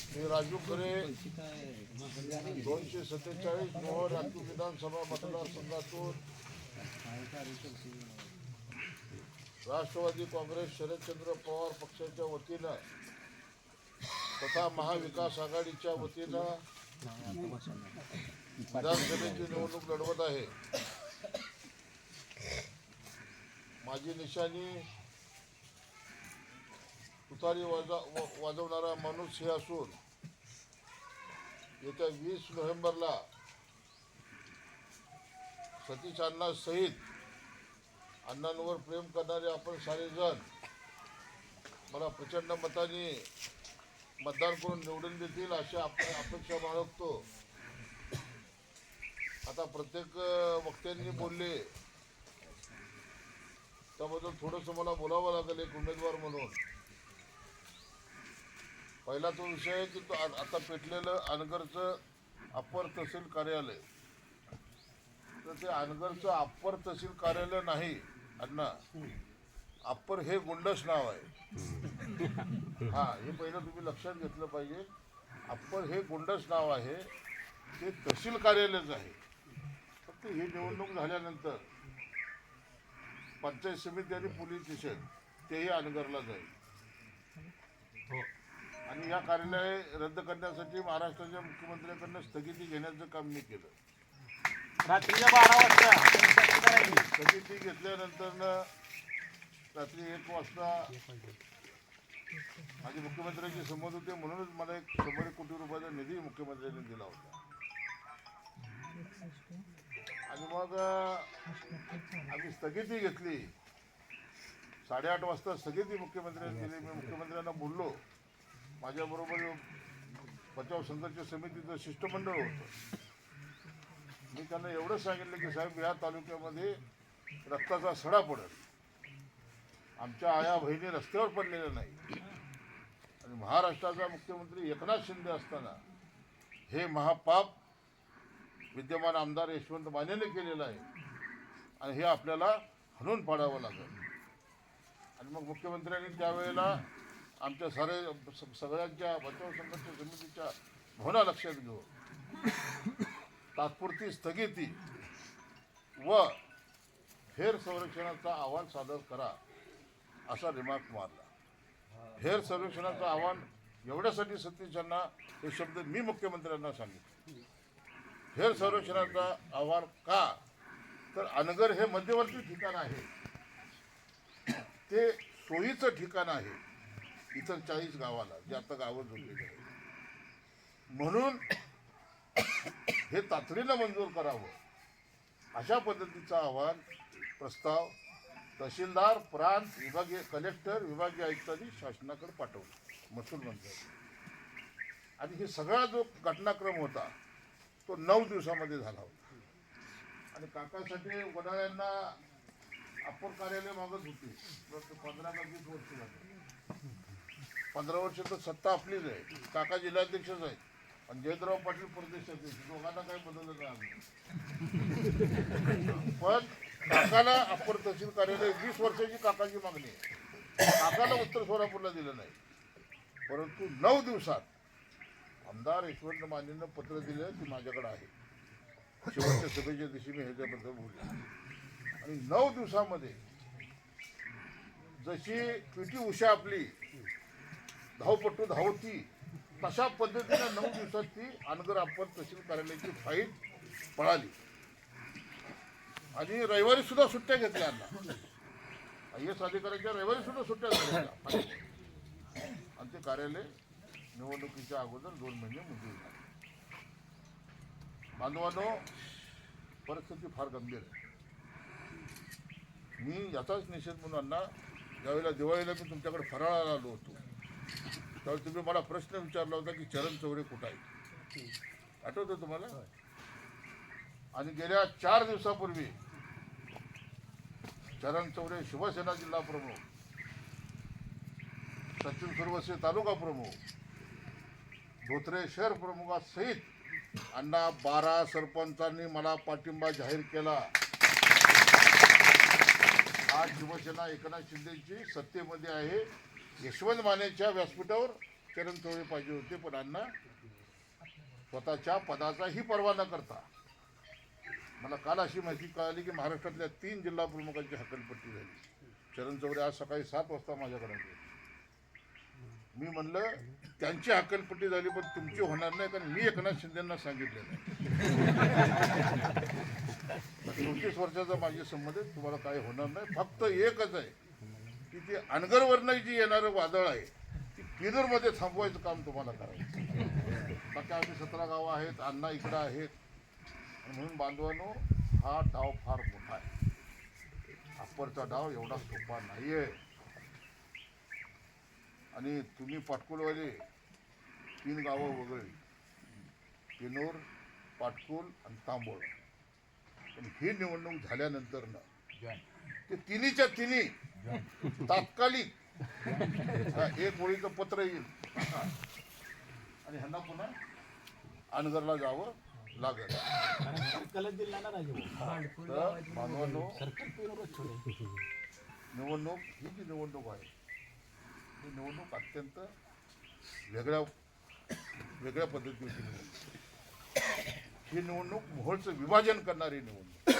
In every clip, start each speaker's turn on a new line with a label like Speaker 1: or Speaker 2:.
Speaker 1: मी राजू खरे दोनशे सत्तेचाळीस मोहर लातूर विधानसभा मतदारसंघातून. राष्ट्रवादी काँग्रेस शरदचंद्र पवार पक्षाच्या वतीनं तथा महाविकास आघाडीच्या वतीनं विधानसभेची निवडणूक लढवत आहे. माझी निशाणी तुतारी वाजा वाजवणारा माणूस हे असून येत्या वीस नोव्हेंबरला सतीश अण्णा सहित अण्णांवर प्रेम करणारे आपण सारेजण मला प्रचंड मताने मतदान करून निवडून देतील अशी आप अपेक्षा बाळगतो. आता प्रत्येक वक्त्यांनी बोलले त्याबद्दल थोडंसं मला बोलावं लागेल एक उमेदवार म्हणून. पहिला तो विषय आहे की तो आता पेटलेलं अनगरचं अप्पर तहसील कार्यालय. तर ते अनगरचं अप्पर तहसील कार्यालय नाही अण्णा. अप्पर हे गुंडस नाव आहे. हा हे पहिलं तुम्ही लक्षात घेतलं पाहिजे. अप्पर हे गुंडस नाव आहे. ते तहसील कार्यालयच आहे. फक्त ही निवडणूक झाल्यानंतर पंचायत समिती आणि पोलीस स्टेशन तेही अनगरला जाईल. या कार्यालय रद्द करण्यासाठी महाराष्ट्राच्या मुख्यमंत्र्यांकडनं स्थगिती घेण्याचं काम मी केलं.
Speaker 2: रात्रीच्या बारा वाजता.
Speaker 1: स्थगिती घेतल्यानंतर रात्री एक वाजता माझे मुख्यमंत्र्यांची संमत होते म्हणूनच मला एक शंभर कोटी रुपयाचा निधी मुख्यमंत्र्यांनी दिला होता. आणि मग आम्ही स्थगिती घेतली. साडेआठ वाजता स्थगिती मुख्यमंत्र्यांनी दिली. मी मुख्यमंत्र्यांना बोललो. माझ्याबरोबर बचाव संघर्ष समितीचं शिष्टमंडळ होतं. मी त्यांना एवढं सांगितलं की साहेब या तालुक्यामध्ये रक्ताचा सडा पडत. आमच्या आया बहिणी रस्त्यावर पडलेल्या नाही. आणि महाराष्ट्राचा मुख्यमंत्री एकनाथ शिंदे असताना हे महापाप विद्यमान आमदार यशवंत मानेने केलेलं आहे. आणि हे आपल्याला हणून पाडावं लागेल. आणि मग मुख्यमंत्र्यांनी त्यावेळेला आमच्या सारे सगळ्यांच्या बचाव संघर्ष समितीच्या भावना लक्षात घेऊन तात्पुरती स्थगिती व हेर संरक्षणाचा आव्हान सादर करा असा रिमार्क मारला. हेर संरक्षणाचं आव्हान एवढ्यासाठी सतीश यांना हे शब्द मी मुख्यमंत्र्यांना सांगितले. हेर संरक्षणाचा अहवाल का? तर अनगर हे मध्यवर्ती ठिकाण आहे. ते सोयीचं ठिकाण आहे. इतर चाळीस गावाला जे आता गावं जोडलेली आहेत. म्हणून हे तातडीनं मंजूर करावं. अशा पद्धतीचा आव्हान प्रस्ताव तहसीलदार प्रांत विभागीय कलेक्टर विभागीय आयुक्तांनी शासनाकडे पाठवलं महसूल मंत्री आणि हे सगळा जो घटनाक्रम होता तो नऊ दिवसामध्ये झाला होता. आणि काकासाठी वडाळ्यांना अप्पर कार्यालय मागत होती पंधरा का वीस वर्ष झाली पंधरा वर्ष तर सत्ता आपलीच आहे. काका जिल्हाध्यक्षच आहेत. आणि जयंतराव पाटील प्रदेशाध्यक्ष दोघांना काही बदललं नाही आम्ही पण काकाला अप्पर तहसील कार्यालय वीस वर्षाची काकाची मागणी आहे. काकाला उत्तर सोलापूरला दिलं नाही. परंतु नऊ दिवसात आमदार यशवंत मानेनं पत्र दिलं की माझ्याकडे आहे. शेवटच्या सभेच्या दिवशी मी ह्याच्याबद्दल बोलले. आणि नऊ दिवसामध्ये जशी पी टी उषा आपली धावपटू धावती. तशा पद्धतीनं नऊ दिवसात ती अनगर आपण तहसील कार्यालयाची फाईट पळाली. आणि रविवारी सुद्धा सुट्ट्या घेतल्या अण्णा आय एस अधिकाऱ्यांच्या रविवारी सुद्धा सुट्ट्या झाल्या आणि ते कार्यालय निवडणुकीच्या अगोदर दोन महिने मंजूर झाले. बांधवांनो परिस्थिती फार गंभीर आहे. मी याचाच निषेध म्हणून अण्णा ज्यावेळेला दिवाळीला मी तुमच्याकडे फराळाला आलो होतो त्यावेळी तुम्ही मला प्रश्न विचारला होता की चरण चौरे कुठं आहे आठवतं तुम्हाला? आणि गेल्या चार दिवसापूर्वी चरण चौरे शिवसेना जिल्हा प्रमुख सचिन सुरवसे तालुका प्रमुख धोत्रे शहर प्रमुखासहित अण्णा बारा सरपंचांनी मला पाठिंबा जाहीर केला. आज शिवसेना एकनाथ शिंदेची सत्तेमध्ये आहे. यशवंत मानेच्या व्यासपीठावर चरण चौरे पाहिजे होते पण अण्णा स्वतःच्या पदाचाही पर्वा न करता. मला काल अशी माहिती कळाली की महाराष्ट्रातल्या तीन जिल्हा प्रमुखांची हकलपट्टी झाली. चरण चौरे आज सकाळी सात वाजता माझ्याकडे मी म्हणलं त्यांची हकलपट्टी झाली पण तुमची होणार नाही कारण मी एकनाथ शिंदेना सांगितलेलं नाही चौतीस वर्षाचा माझे संबंध तुम्हाला काय होणार नाही फक्त एकच आहे ती अनगरवरनं जी येणारं वादळ आहे ती पिनरमध्ये थांबवायचं काम तुम्हाला करायचं बाकी आम्ही सतरा गावं आहेत अण्णा इकडं आहेत. म्हणून बांधवानो हा डाव फार मोठा आहे. अप्परचा डाव एवढा सोपा नाही आहे आणि तुम्ही पाटकुलवाले तीन गावं वगळली पिनोर पाटकुल आणि तांबोळ. पण ही निवडणूक झाल्यानंतर ना ते तिन्हीच्या तिन्ही तात्कालिक. हा, एक ओळीचं पत्र येईल. आणि ह्यांना पुन्हा अनगरला जावं लागेल.
Speaker 2: दिला ना राजू
Speaker 1: तर निवडणूक ही जी निवडणूक आहे ही निवडणूक अत्यंत वेगळ्या वेगळ्या पद्धतीची निवडणूक. ही निवडणूक मोहोळचं विभाजन करणारी निवडणूक.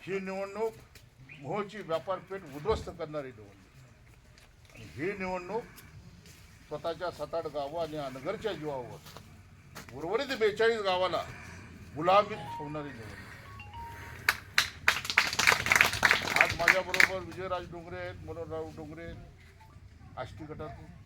Speaker 1: ही निवडणूक मोहोळची व्यापारपेठ उद्ध्वस्त करणारी निवडणूक. आणि ही निवडणूक स्वतःच्या सात आठ गावं आणि अनगरच्या जीवावर उर्वरित बेचाळीस गावाला गुलाबीत ठेवणारी निवडणूक. आज माझ्याबरोबर विजयराज डोंगरे आहेत मनोहरराव डोंगरे आहेत आष्टी गटातून.